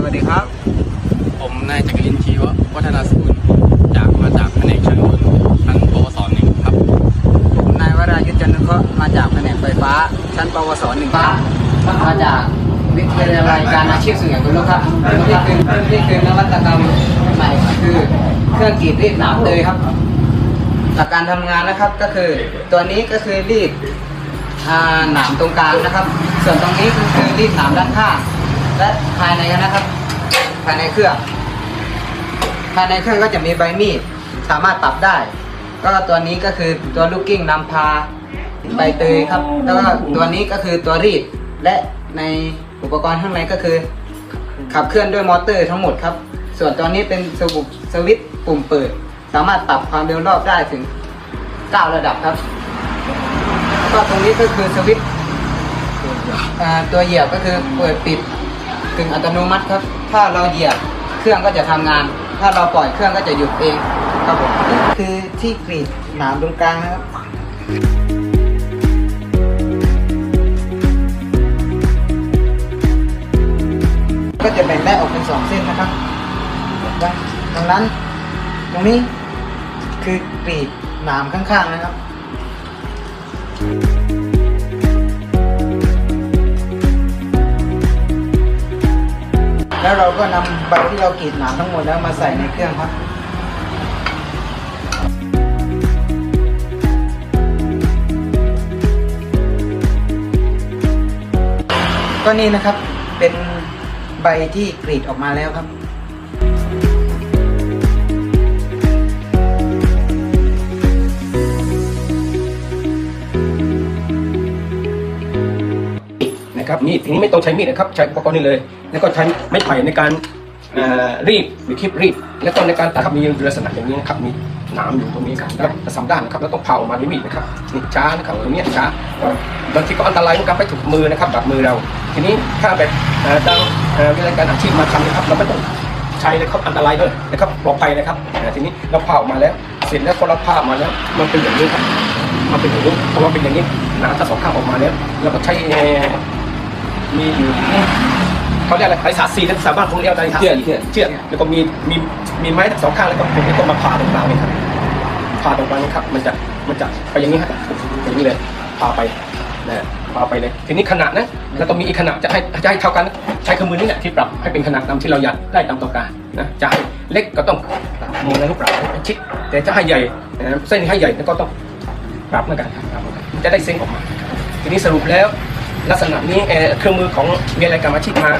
สวัสดีครับ ผมนายจักรินทร์ชีววัฒนาสกุลจากมาจากแผนกช่างยนต์ชั้นปวสหนึ่งครับ ผมนายวรายุทธจันทนุเคราะห์มาจากแผนกไฟฟ้า ชั้นปวสหนึ่งครับมาจากวิทยาลัยการอาชีพสื่ออย่างคุณลูกครับนี่คือนี่คือนวัตกรรมใหม่คือเครื่องกรีดรีดหนามเลยครับหลักการทำงานนะครับก็คือตัวนี้ก็คือรีดอ่าหนามตรงกลางนะครับ ส่วนตรงนี้ก็คือรีดหนามด้านข้าง และภายในนะครับ ภายในเครื่อง ภายในเครื่องก็จะมีใบมีดสามารถปรับได้ ก็ตัวนี้ก็คือตัวลูกกิ้งนำพาใบเตยครับ แล้วก็ตัวนี้ก็คือตัวรีด และในอุปกรณ์ข้างในก็คือ ขับเคลื่อนด้วยมอเตอร์ทั้งหมดครับ ส่วนตัวนี้เป็นสวิตสวิตปุ่มเปิด สามารถปรับความเร็วรอบได้ถึง 9 ระดับครับ ก็ตรงนี้ก็คือสวิตตัวเหยียบก็คือเปิดปิด กึ่งอัตโนมัติครับ ถ้าเราเหยียบเครื่องก็จะทำงาน ถ้าเราปล่อยเครื่องก็จะหยุดเองครับผมคือที่กรีดหนามตรงกลางนะครับก็จะแบ่งได้ออกเป็นสองเส้นนะครับด้านทางนั้น ตรงนี้คือกรีดหนามข้างๆนะครับ แล้วเราก็นำใบที่เรากรีดหนามทั้งหมดแล้วมาใส่ในเครื่องครับก็นี่นะครับเป็นใบที่กรีดออกมาแล้วครับ นะครับมีดทีนี้ไม่ต้องใช้มีดนะครับใช้อุปกรณ์นี้เลย แล้วก็ใช้ไม้ไผ่ในการรีดหรือคลิปรีดแล้วก็ในการตัดครับมีลักษณะอย่างนี้นะครับมีหนามอยู่ตรงนี้ครับแล้วสามด้านนะครับแล้วต้องเผาออกมาด้วยมีดนะครับนี่ช้านะครับตรงนี้ช้าบางทีก็อันตรายเหมือนกันไปถูกมือนะครับแบบมือเรา ทีนี้ถ้าแบบเอ่อทางเวิทยาการอาชีพมาทำนะครับเราไม่ต้องใช้เลยครับอันตรายเลยนะครับปลอดภัยนะครับทีนี้เราเผาออกมาแล้ว เสร็จแล้วพอเราผ่าออกมาแล้ว มันเป็นอย่างนี้ครับมันเป็นอย่างนี้พอมันเป็นอย่างนี้หนาทั้งสองข้างออกมาแล้วเราก็ใช้ มีอยู่เขาเรียกอะไรไอ้สาสีทั้งสามารถคงเรียกอะไรเชือกเชือกแล้วก็มีมีมีไม้ทั้งสองข้างแล้วก็ผมก็มาผ่าตรงกลางนี่ครับผ่าตรงกลางนี่ครับ มันจะมันจะไปอย่างนี้ครับอย่างนี้เลยผ่าไปนะผ่าไปเลยทีนี้ขนาดนะแล้วก็มีอีกขนาดจะให้จะให้เท่ากันใช้เครื่องมือนี่แหละที่ปรับให้เป็นขนาดตามที่เราอยากได้ตามต้องการนะจะให้เล็กก็ต้องมองในรูปปรับให้ชิดแต่จะให้ใหญ่นะเส้นให้ใหญ่ก็ต้องปรับเหมือนกันครับปรับเหมือนกันจะได้เส้นออกมา ทีนี้สรุปแล้ว ลักษณะนี้เครื่องมือของมียรายการอาชีพมา